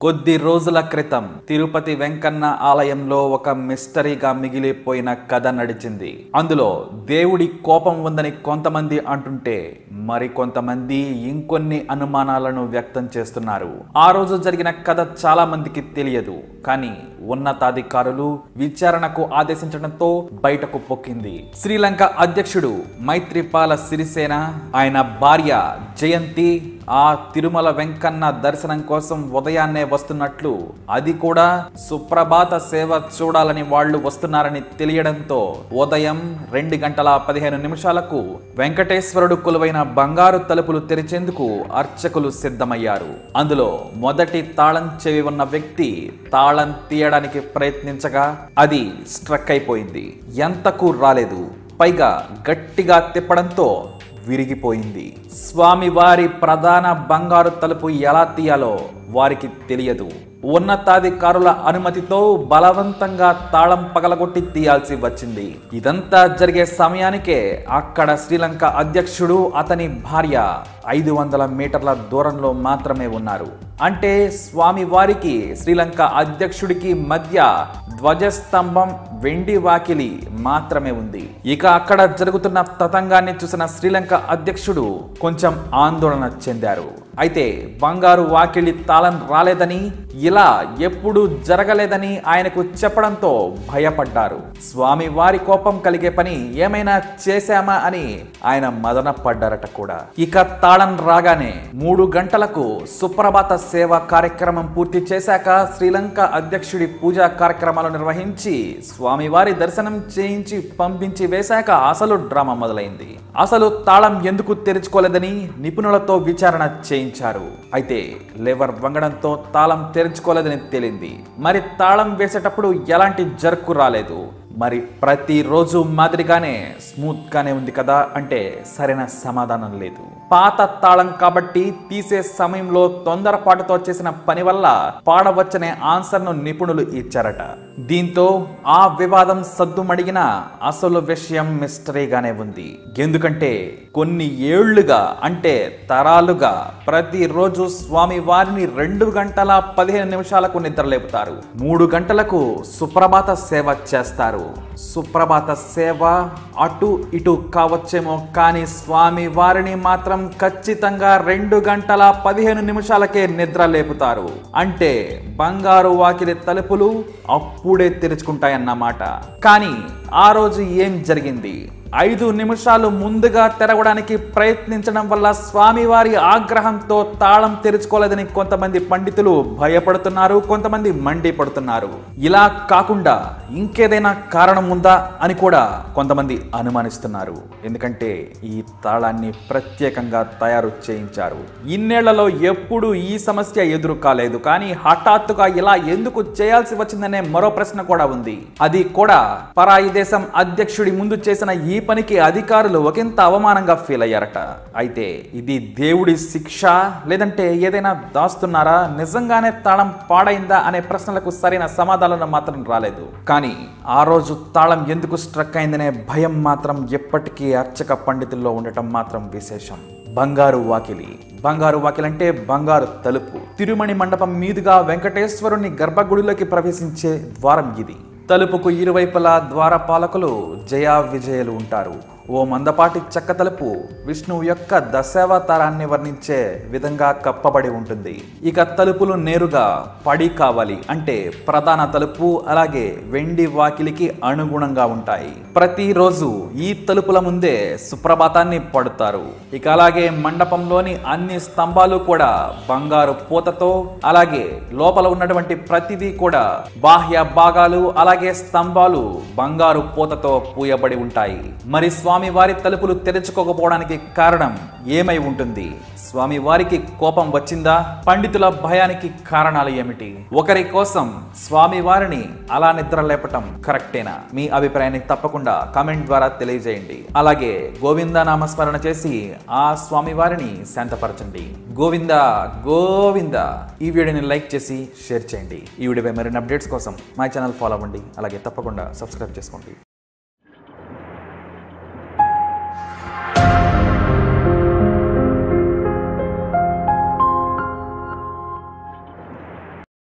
కొద్ది రోజుల క్రితం తిరుపతి వెంకన్న ఆలయంలో ఒక మిస్టరీగా మిగిలిపోయిన కథ నడిచింది. అందులో దేవుడి కోపం ఉందని కొంతమంది అంటుంటే మరికొంతమంది ఇంకొన్ని అనుమానాలను వ్యక్తం చేస్తున్నారు. ఆ రోజు జరిగిన కథ చాలా మందికి తెలియదు కానీ ఉన్నతాధికారులు విచారణకు ఆదేశించడంతో బయటకు పొక్కింది శ్రీలంక అధ్యక్షుడు మైత్రిపాల సిరిసేన ఆయన భార్య జయంతి ఆ తిరుమల వెంకన్న దర్శనం కోసం ఉదయాన్నే వస్తున్నట్లు అది కూడా సుప్రభాత సేవ చూడాలని వాళ్ళు వస్తున్నారని తెలియడంతో ఉదయం రెండు గంటల పదిహేను నిమిషాలకు వెంకటేశ్వరుడు కొలువైన బంగారు తలుపులు తెరిచేందుకు అర్చకులు సిద్ధమయ్యారు. అందులో మొదటి తాళం చెవి ఉన్న వ్యక్తి తాళం తీయడానికి ప్రయత్నించగా అది స్ట్రక్ అయిపోయింది. ఎంతకు రాలేదు. పైగా గట్టిగా తిప్పడంతో విరిగిపోయింది. స్వామివారి ప్రధాన బంగారు తలుపు ఎలా తీయాలో వారికి తెలియదు. ఉన్నతాధికారుల అనుమతితో బలవంతంగా తాళం పగలగొట్టి తీయాల్సి వచ్చింది. ఇదంతా జరిగే సమయానికే అక్కడ శ్రీలంక అధ్యక్షుడు అతని భార్య ఐదు వందల మీటర్ల దూరంలో మాత్రమే ఉన్నారు. అంటే స్వామి వారికి శ్రీలంక అధ్యక్షుడికి మధ్య ధ్వజస్తంభం వెండి వాకిలి మాత్రమే ఉంది. ఇక అక్కడ జరుగుతున్న తతంగాన్ని చూసిన శ్రీలంక అధ్యక్షుడు కొంచెం ఆందోళన చెందారు. అయితే బంగారు వాకిలి తాళం రాలేదని ఇలా ఎప్పుడూ జరగలేదని ఆయనకు చెప్పడంతో భయపడ్డారు. స్వామి వారి కోపం కలిగే పని ఏమైనా చేశామా అని ఆయన మదన పడ్డారట కూడా. ఇక తాళం రాగానే మూడు గంటలకు సుప్రభాత సేవ కార్యక్రమం పూర్తి చేశాక శ్రీలంక అధ్యక్షుడి పూజా కార్యక్రమాలు నిర్వహించి స్వామివారి దర్శనం చేయించి పంపించి వేశాక అసలు డ్రామా మొదలైంది. అసలు తాళం ఎందుకు తెరుచుకోలేదని నిపుణులతో విచారణ చేయించారు. అయితే లేవర్ వంగడంతో తాళం తెరుచుకోలేదని తేలింది. మరి తాళం వేసేటప్పుడు ఎలాంటి జర్కు రాలేదు. మరి ప్రతిరోజు మాదిరిగానే స్మూత్ గానే ఉంది కదా అంటే సరైన సమాధానం లేదు. పాత తాళం కాబట్టి తీసే సమయంలో తొందరపాటుతో చేసిన పని వల్ల పాడవచ్చనే ఆన్సర్ను నిపుణులు ఇచ్చారట. దీంతో ఆ వివాదం సద్దుమడిగిన అసలు విషయం మిస్టరీగానే ఉంది. ఎందుకంటే కొన్ని ఏళ్ళుగా అంటే తరాలుగా ప్రతిరోజు స్వామి వారిని రెండు గంటల పదిహేను నిమిషాలకు నిద్రలేపుతారు. మూడు గంటలకు సుప్రభాత సేవ చేస్తారు. సుప్రభాత సేవ అటు ఇటు కావచ్చేమో కానీ స్వామి వారిని మాత్రం ఖచ్చితంగా రెండు గంటల పదిహేను నిమిషాలకే నిద్ర లేపుతారు. అంటే బంగారు వాకిలి తలుపులు అప్పుడే తెరుచుకుంటాయన్నమాట. కానీ ఆ రోజు ఏం జరిగింది? ఐదు నిమిషాలు ముందుగా తెరవడానికి ప్రయత్నించడం వల్ల స్వామివారి ఆగ్రహంతో తాళం తెరుచుకోలేదని కొంతమంది పండితులు భయపడుతున్నారు కొంతమంది మండిపడుతున్నారు. ఇలా కాకుండా ఇంకేదైనా కారణం ఉందా అని కూడా కొంతమంది అనుమానిస్తున్నారు. ఎందుకంటే ఈ తాళాన్ని ప్రత్యేకంగా తయారు చేయించారు. ఇన్నేళ్ళలో ఎప్పుడు ఈ సమస్య ఎదురు కాలేదు. కానీ హఠాత్తుగా ఇలా ఎందుకు చేయాల్సి వచ్చిందనే మరో ప్రశ్న కూడా ఉంది. అది కూడా పరాయిదే దేశం అధ్యక్షుడి ముందు చేసిన ఈ పనికి అధికారులు ఒకంత అవమానంగా ఫీల్ అయ్యారట. అయితే ఇది దేవుడి శిక్ష? లేదంటే ఏదైనా దాస్తున్నారా? నిజంగానే తాళం పాడైందా? అనే ప్రశ్నలకు సరైన సమాధానం మాత్రం రాలేదు. కానీ ఆ రోజు తాళం ఎందుకు స్ట్రక్ అయిందనే భయం మాత్రం ఎప్పటికీ అర్చక పండితుల్లో ఉండటం మాత్రం విశేషం. బంగారు వాకిలి. బంగారు వాకిలి అంటే బంగారు తలుపు. తిరుమణి మండపం మీదుగా వెంకటేశ్వరుని గర్భగుడిలోకి ప్రవేశించే ద్వారం ఇది. తలుపుకు ఇరువైపులా ద్వారపాలకులు జయా విజయలు ఉంటారు. ఓ మందపాటి చెక్క తలుపు విష్ణువు యొక్క దశావతారాన్ని వర్ణించే విధంగా కప్పబడి ఉంటుంది. ఇక తలుపులు నేరుగా పడి కావాలి అంటే ప్రధాన తలుపు అలాగే వెండి వాకిలికి అనుగుణంగా ఉంటాయి. ప్రతిరోజు ఈ తలుపుల ముందే సుప్రభాతాన్ని పడుతారు. ఇక అలాగే మండపంలోని అన్ని స్తంభాలు కూడా బంగారు పూతతో అలాగే లోపల ఉన్నటువంటి ప్రతిదీ కూడా బాహ్య భాగాలు అలాగే స్తంభాలు బంగారు పూతతో పూయబడి ఉంటాయి. మరి స్వామి స్వామివారి తలుపులు తెరుచుకోకపోవడానికి కారణం ఏమై ఉంటుంది? స్వామి వారికి కోపం వచ్చిందా? పండితుల భయానికి కారణాలు ఏమిటి? ఒకరి కోసం స్వామి వారిని అలా నిద్ర లేపటం కరెక్టేనా? మీ అభిప్రాయాన్ని తప్పకుండా కామెంట్ ద్వారా తెలియజేయండి. అలాగే గోవింద నామస్మరణ చేసి ఆ స్వామి వారిని శాంతపరచండి. గోవింద గోవింద! ఈ వీడియోని లైక్ చేసి షేర్ చేయండి. ఈ వీడియోపై మరిన్ని అప్డేట్స్ కోసం మా ఛానల్ ఫాలో అవ్వండి. అలాగే తప్పకుండా సబ్స్క్రైబ్ చేసుకోండి.